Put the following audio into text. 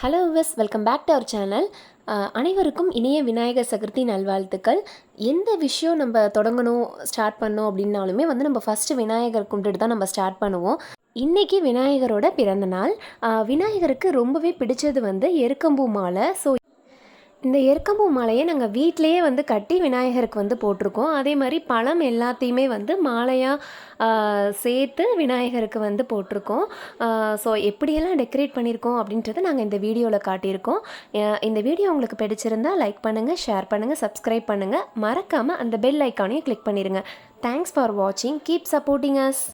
Hello wish welcome back to our channel அனைவருக்கும் இணைய விநாயகர் சதுர்த்தி நல்வாழ்த்துக்கள். எந்த விஷயம் நம்ம தொடங்கணும் ஸ்டார்ட் பண்ணோம் அப்படின்னாலுமே வந்து நம்ம ஃபஸ்ட்டு விநாயகர் கும்பிட்டுட்டு தான் நம்ம ஸ்டார்ட் பண்ணுவோம். இன்றைக்கி விநாயகரோட பிறந்த நாள். விநாயகருக்கு ரொம்பவே பிடிச்சது வந்து எருக்கம்பூ மாலை. ஸோ இந்த எருக்கம்பூ மாலையை நாங்கள் வீட்டிலையே வந்து கட்டி விநாயகருக்கு வந்து போட்டிருக்கோம். அதே மாதிரி பழம் எல்லாத்தையுமே வந்து மாலையாக சேர்த்து விநாயகருக்கு வந்து போட்டிருக்கோம். ஸோ எப்படியெல்லாம் டெக்கரேட் பண்ணியிருக்கோம் அப்படின்றத நாங்கள் இந்த வீடியோவில் காட்டியிருக்கோம். இந்த வீடியோ உங்களுக்கு பிடிச்சிருந்தா லைக் பண்ணுங்கள் ஷேர் பண்ணுங்கள் சப்ஸ்கிரைப் பண்ணுங்கள் மறக்காமல் அந்த பெல் ஐக்கானையும் கிளிக் பண்ணிடுங்க தேங்க்ஸ் ஃபார் வாட்சிங் கீப் சப்போர்ட்டிங் அஸ்